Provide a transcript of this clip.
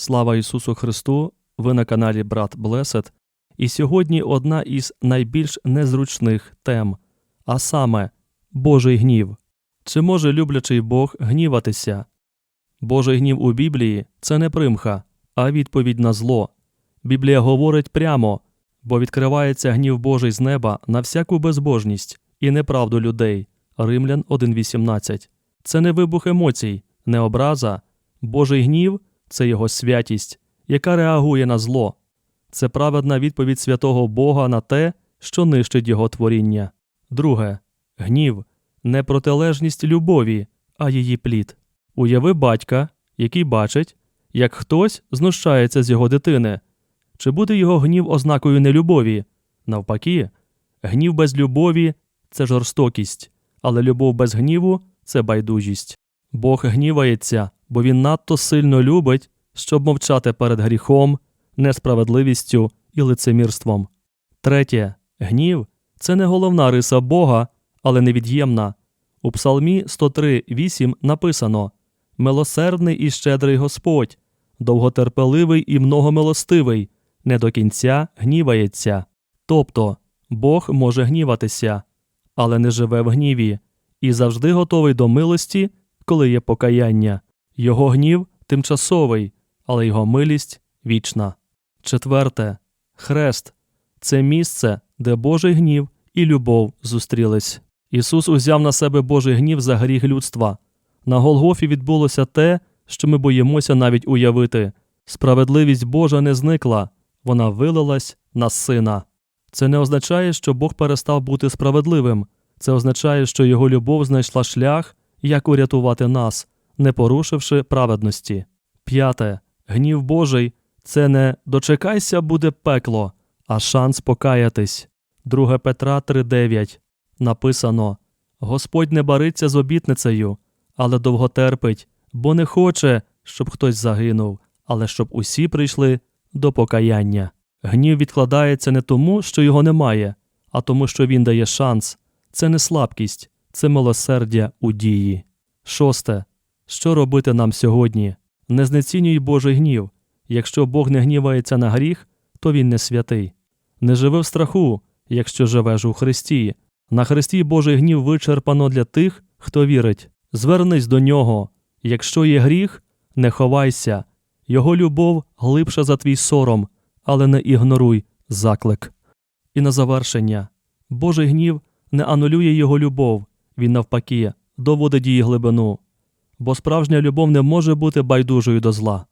Слава Ісусу Христу! Ви на каналі Брат Блесет. І сьогодні одна із найбільш незручних тем, а саме Божий гнів. Чи може люблячий Бог гніватися? Божий гнів у Біблії це не примха, а відповідь на зло. Біблія говорить прямо, бо відкривається гнів Божий з неба на всяку безбожність і неправду людей. Римлян 1.18. Це не вибух емоцій, не образа. Божий гнів це його святість, яка реагує на зло. Це праведна відповідь святого Бога на те, що нищить його творіння. Друге гнів не протилежність любові, а її плід. Уяви батька, який бачить, як хтось знущається з його дитини. Чи буде його гнів ознакою нелюбові? Навпаки, гнів без любові це жорстокість, але любов без гніву це байдужість. Бог гнівається, бо він надто сильно любить, щоб мовчати перед гріхом, несправедливістю і лицемірством. Третє гнів це не головна риса Бога, але невід'ємна. У Псалмі 103.8 написано Милосердний і щедрий Господь, довготерпеливий і многомилостивий, не до кінця гнівається. Тобто Бог може гніватися, але не живе в гніві, і завжди готовий до милості, коли є покаяння. Його гнів тимчасовий, але його милість вічна. Четверте хрест це місце, де Божий гнів і любов зустрілись. Ісус узяв на себе Божий гнів за гріх людства. На Голгофі відбулося те, що ми боїмося навіть уявити. Справедливість Божа не зникла, вона вилилась на сина. Це не означає, що Бог перестав бути справедливим. Це означає, що його любов знайшла шлях, як урятувати нас, не порушивши праведності. П'яте. Гнів Божий це не дочекайся, буде пекло, а шанс покаятись. 2 Петра 3.9 написано Господь не бариться з обітницею, але довго терпить, бо не хоче, щоб хтось загинув, але щоб усі прийшли до покаяння. Гнів відкладається не тому, що його немає, а тому, що він дає шанс. Це не слабкість, це милосердя у дії. Шосте. Що робити нам сьогодні? Не знецінюй Божий гнів. Якщо Бог не гнівається на гріх, то він не святий. Не живи в страху, якщо живеш у Христі. На Христі Божий гнів вичерпано для тих, хто вірить. Звернись до нього. Якщо є гріх, не ховайся. Його любов глибша за твій сором, але не ігноруй заклик. І на завершення Божий гнів не анулює його любов, він навпаки, доводить її глибину. Бо справжня любов не може бути байдужою до зла.